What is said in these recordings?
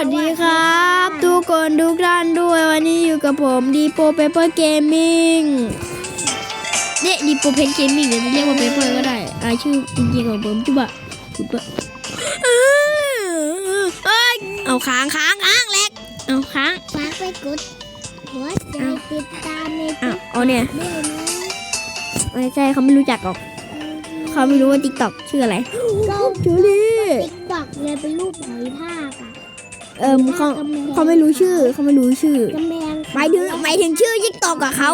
วัสดีครับ ทุกคนทุกท่านด้วยวันนี้อยู่กับผมดีโปเปเปอร์เกมมิ่งเนี่ยดีโปเพนเกมมิ่งหรือจะเรียกว่าเปเปอร์ก็ได้อาชื่อจริงๆของผมจุบะจุบะเอ้ยเอาค้างค้างค้างเล็กเอาค้างฝากไปกดหัวใจติดตามในอะติ๊กเอาเนี่ยด้วยนะไม่ใช่เขาไม่รู้จักหรอกเขาไม่รู้ว่าติ๊กต็อกชื่ออะไรก็เจอรี่ติ๊กบักเลยเป็นรูปหอยทากอะ เออเขาเขาไม่รู้ชื่อเขาไม่รู้ชื่อ กำแพงหมายถึงหมายถึงชื่อทิกตอกกับเขา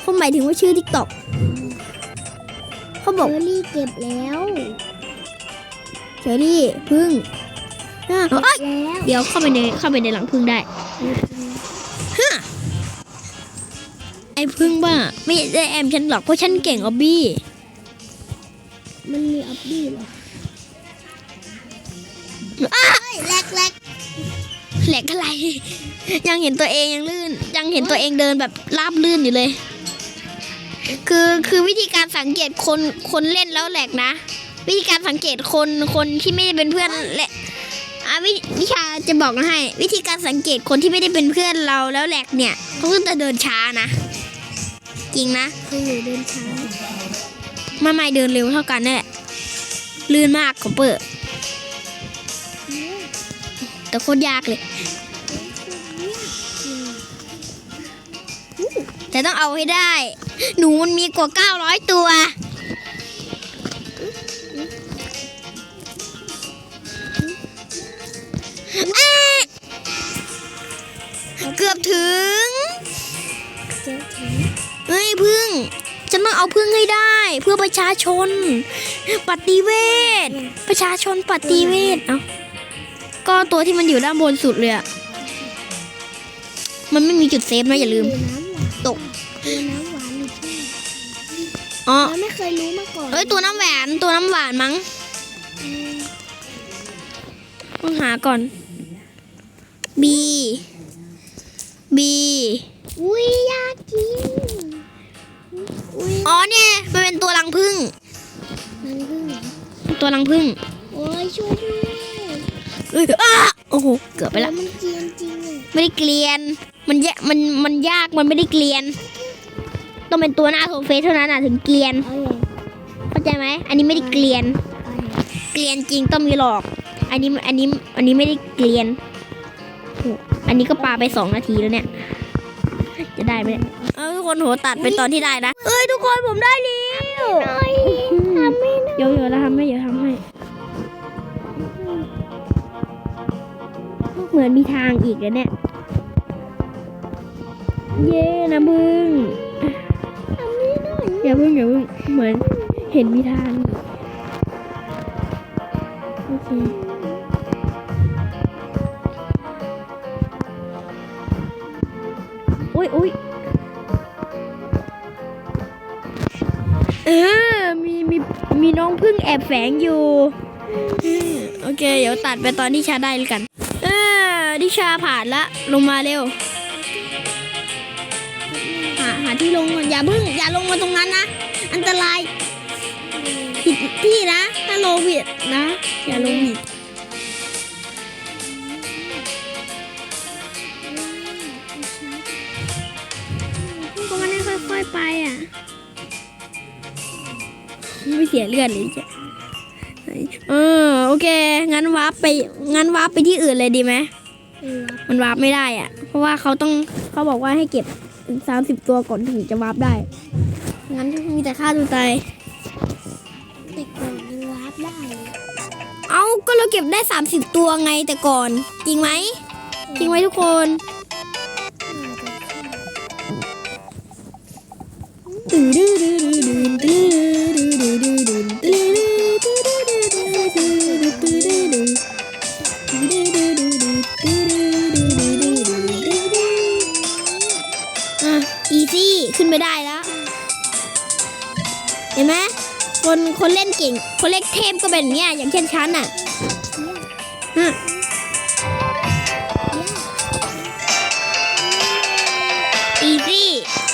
เขาหมายถึงว่าชื่อทิกตอกเขาบอกเชอรี่เก็บแล้วเชอรี่พึ่งอะเอ้ยแล้วเดี๋ยวเข้าไปในเข้าไปในหลังพึ่งได้ไอ้พึ่งบ้าไม่ได้แอมฉันหรอกเพราะฉันเก่งออบบี้ มันมีอัพบี้เหรอแหลกแหลก แหลกอะไร ยังเห็นตัวเองยังลื่น ยังเห็นตัวเองเดินแบบราบลื่นอยู่เลย คือคือวิธีการสังเกตคนคนเล่นแล้วแหลกนะ วิธีการสังเกตคนคนที่ไม่ได้เป็นเพื่อนและอะวิวิชาจะบอกให้ วิธีการสังเกตคนที่ไม่ได้เป็นเพื่อนเราแล้วแหลกเนี่ยเขาก็จะเดินช้านะ จริงนะคือหนูเดินช้ามาไม่เดินเร็วเท่ากันนั่นแหละลื่นมากของเปิด แต่โคตรยากเลย แต่ต้องเอาให้ได้ หนูมันมีกว่า 900 ตัวอะเกือบถึงเจอถึง เฮ้ยพึ่งฉันต้องเอาพึ่งให้ได้ เพื่อประชาชน ปฏิเวทประชาชนปฏิเวทเอ้า ก็ตัวที่มันอยู่ด้านบนสุดเลยอะมันไม่มีจุดเซฟนะอย่าลืมตัวน้ำหวานตกตัวน้ำหวานอยู่ที่อ๋อ เราไม่เคยรู้มาก่อนเอ้ยตัวน้ำแหวนตัวน้ำหวานมั้งอืมต้องหาก่อน B B อุ้ยยากจริงอุ้ยอ๋อเนี่ยมันเป็นตัวรังผึ้งมันเพิ่งเหรอตัวรังผึ้งโอ้ยช่วยด้วยเอ้ยอ้าโอ้โหเกือบไปละโอ้ยมันเกรียนจริงอะไม่ได้เกลียน มันแยมันมันยากมันไม่ได้เกลียน ต้องเป็นตัวหน้าโซเฟสเท่านั้นอะถึงเกลียนเอาเลยเข้าใจไหมอันนี้ไม่ได้เกลียน เอาเลยเกลียนจริงต้องมีหลอก อันนี้อันนี้อันนี้ไม่ได้เกลียนโอ้อันนี้ก็ปาไปสองนาทีแล้วเนี่ย จะได้ไหมเนี่ยเออทุกคนโหตัดไปตอนที่ได้นะเอ้ยทุกคนผมได้แล้ว ทำไม่ได้ เดี๋ยวเดี๋ยวเราทำให้เดี๋ยวทำ มือนมีทางอีกแล้วเนี่ย เย้นะบึ้งทำไม่ได้อย่าเพิ่งอย่าเพิ่งเหมือนเห็นมีทางอีกโอเคอุ้ยอุ้ยเออมีมีมีน้องพึ่งแอบแฝงอยู่อืมโอเค เดี๋ยวตัดไปตอนที่ชาได้แล้วกันเออดิชาผ่านละลงมาเร็ว หาหาที่ลงก่อนอย่าเพิ่งอย่าลงมาตรงนั้นนะ อันตรายผิดที่นะถ้าลงผิดนะ อย่าลงผิดก็มันให้ค่อยๆไปอะ ไม่เสียเลือดเลยจ้ะ เออโอเค งั้นวาร์ปไปงั้นวาร์ปไปที่อื่นเลยดีไหมเออมันวาร์ปไม่ได้อะ เพราะว่าเขาต้องเขาบอกว่าให้เก็บถึงสามสิบตัวก่อนถึงจะวาร์ปได้ งั้นมีแต่ค่าตัวตายแต่ก่อนยังรับได้เลยเอาก็เราเก็บได้สามสิบตัวไงแต่ก่อน จริงไหมจริงไหมทุกคนอะ ขึ้นไปได้แล้ว เห็นไหมคนคนเล่นเก่ง คนเล่นเทพก็เป็นอย่างเนี้ยอย่างเช่นฉันอะฮะอีซี่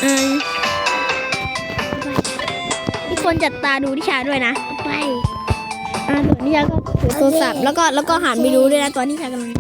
อ่าทุกคนจัดตาดูทิชาด้วยนะ ไปอ่าส่วนทิชาก็ถือโทรศัพท์แล้วก็แล้วก็หันไปดูด้วยนะตอนที่ชากำลัง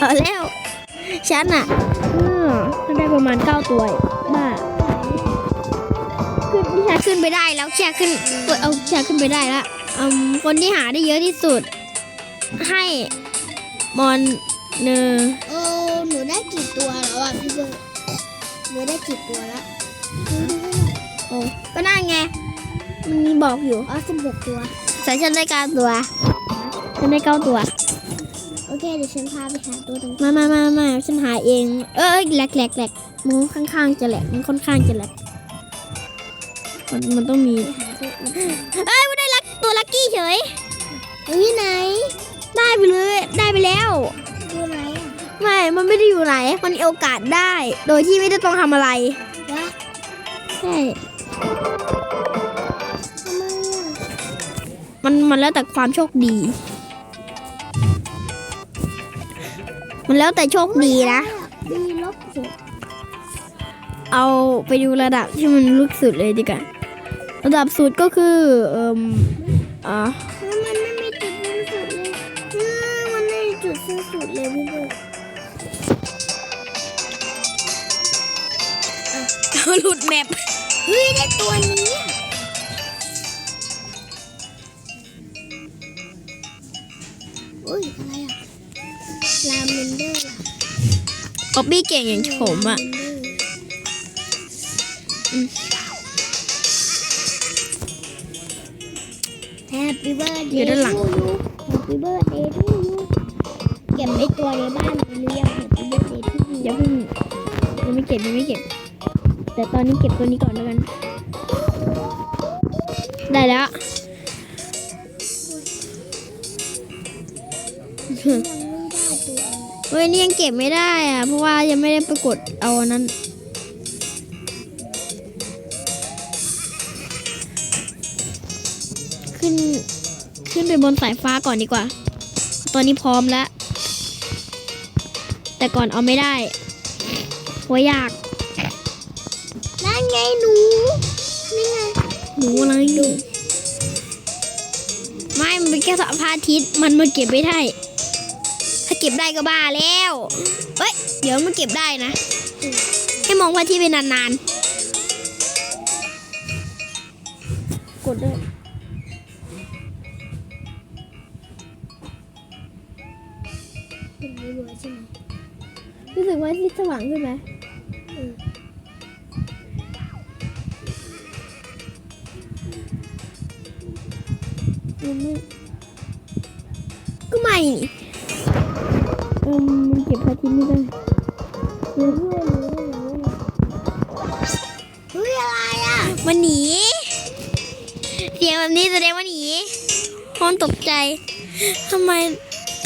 เอาแล้ว ฉันอะอืมก็ได้ประมาณเก้าตัวบ้าขึ้นพี่ชาขึ้นไปได้แล้วแชร์ขึ้นเอ้ยเอาแชร์ขึ้นไปได้แล้วอืมคนที่หาได้เยอะที่สุด ให้มอนเนอร์โอ้หนูได้กี่ตัวแล้วอะพี่เบิร์ดหนูได้กี่ตัวแล้วโอ้ก็น่าไงมันมีบอกอยู่อ๋อสิบหกตัวแต่ฉันได้เก้าตัวฉันได้เก้าตัวโอ เคเดี๋ยวฉันพาไปหาตัวตรงมามามามาฉันหาเอง เอ้ยแหลกแหลกแหลกมันข้างๆจะแหลกมันค่อนข้างจะแหลกมันมันต้องมีไปหาตัวอื่นเอ้ยไม่ได้ลักตัวลักกี้เฉยเฮ้ยไหน ได้ไปเลย ได้ไปแล้วตัวไหนอะไม่ มันไม่ได้อยู่ไหน มันมีโอกาสได้ โดยที่ไม่ได้ต้องทำอะไรวะใช่ทำไมอะมันมันแล้วแต่ความโชคดี มันแล้วแต่โชคดีนะ ดีลบสุด เอาไปดูระดับที่มันลึกสุดเลยดีกว่า ระดับสุดก็คือ เอ่มอ่ามันไม่มีจุดสิ้นสุดเลยเออมันไม่มีจุดสิ้นสุดเลยพี่เบิร์ดหลุดแมปเฮ้ยได้ตัวนี้ ป๊อปปี้เก่งอย่างผมอะแฮปปี้เบิร์ดอยู่ด้านหลังแฮปปี้เบิร์ดเดย์ทูยูเก็บไอตัวในบ้านหรือยังแฮปปี้เบิร์ดเดย์ทูยูอย่าเพิ่งยังไม่เก็บยังไม่เก็บ แต่ตอนนี้เก็บตัวนี้ก่อนแล้วกัน ได้แล้วยังไม่ได้ตัว เฮ้ยนี่ยังเก็บไม่ได้อะเพราะว่ายังไม่ได้ไปกดเอาอันนั้นขึ้นขึ้นไปบนสายฟ้าก่อนดีกว่า ตอนนี้พร้อมแล้ว แต่ก่อนเอาไม่ได้เพราะว่ายากนั่นไงหนูนี่ไงหนูอะไรอยู่ไม่มันเป็นแค่พระอาทิตย์มันมาเก็บไม่ได้ ถ้าเก็บได้ก็บ้าแล้ว เฮ้ย เดี๋ยวมันเก็บได้นะ ให้มองพระอาทิตย์ไปนานๆ กดด้วยเห็นไม่เวิร์ดใช่ไหมรู้สึกว่าที่สว่างขึ้นไหมอืมยังไม่ก็ไม่นี่เออ มันเก็บพระอาทิตย์ไม่ได้หนูด้วยหนูด้วยหนูด้วยเฮ้ยอะไรอะ มันหนี เสียงแบบนี้แสดงว่าหนีฮอนตกใจทำไม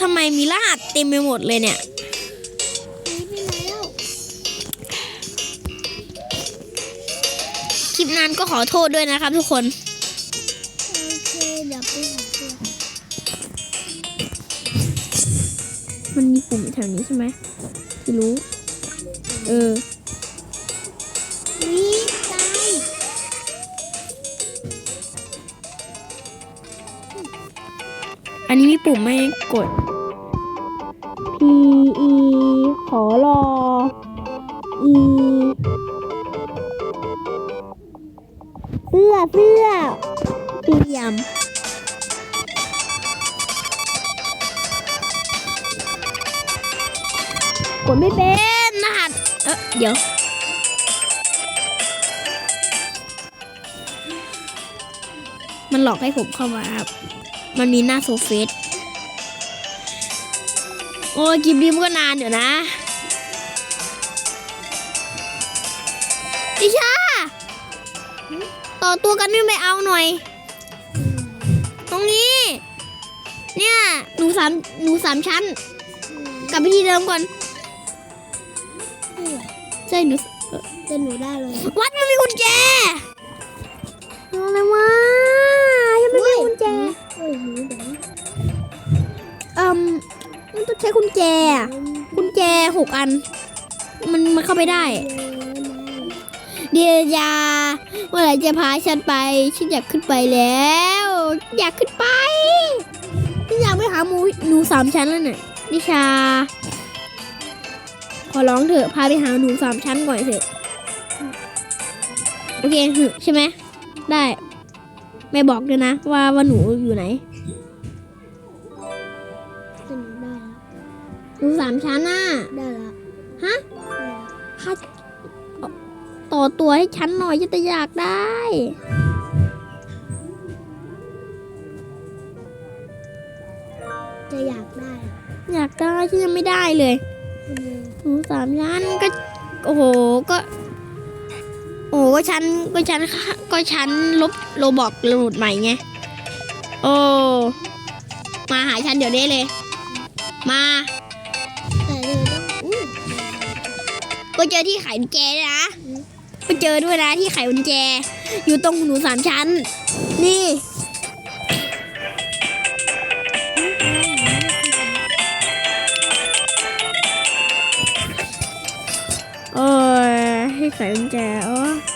ทำไมมีรหัสเต็มไปหมดเลยเนี่ยหนีไปแล้วคลิปนั้นก็ขอโทษด้วยนะครับทุกคน มันมีปุ่มแถวนี้ใช่ไหมที่รู้ เออวิตายอันนี้มีปุ่มไม่กด P E ขอรอ E เสื้อเสื้อเตรียม ดไม่เป็นรหัสเออเดี๋ยวมันหลอกให้ผมเข้ามาครับ มันมีหน้าโซเฟสโอ้ยคลิปนี้มันก็นานอยู่นะดิชา ต่อตัวกันไม่ไปเอาหน่อย ตรงนี้ เนี่ย หนูสามหนูสามชั้น กลับไปที่เดิมก่อน ใช่หนูจะหนูได้เลย วัดมันมีกุญแจอะไรวะยังไม่มีกุญแจเฮ้ยหนูเดี๋ยวเอ่มมันต้องใช้กุญแจอะกุญแจหกอัน มันมันเข้าไปได้เยอะมากเดียยาเมื่อไหร่จะพาฉันไป ฉันอยากขึ้นไปแล้ว อยากขึ้นไป ฉันอยากไปหาหมูหนูสามชั้นแล้วเนี่ยนิชา ขอร้องเถอะพาไปหาหนูสามชั้นก่อนเถอะโอเคหึใช่ไหมได้แม่บอกด้วยนะ ว่าว่าหนูอยู่ไหนขึ้นได้แล้วหนูสามชั้นน่ะได้แล้วฮะได้แล้วพาต่อตัวให้ฉันหน่อยจะแต่อยากได้จะอยากได้อะอยากได้ฉันยังไม่ได้เลย หนูสามชั้นก็ โอ้โห ก็ โอ้โหก็ฉันก็ฉันก็ฉันลบโรบอกโหลดใหม่ไง โอ้ มาหาฉันเดี๋ยวนี้เลย มาแต่เธอต้องอู้ก็เจอที่ไขกุญแจด้วยนะก็เจอด้วยนะที่ไขกุญแจ อยู่ตรงหนูสามชั้น นี่ โอ้ยใ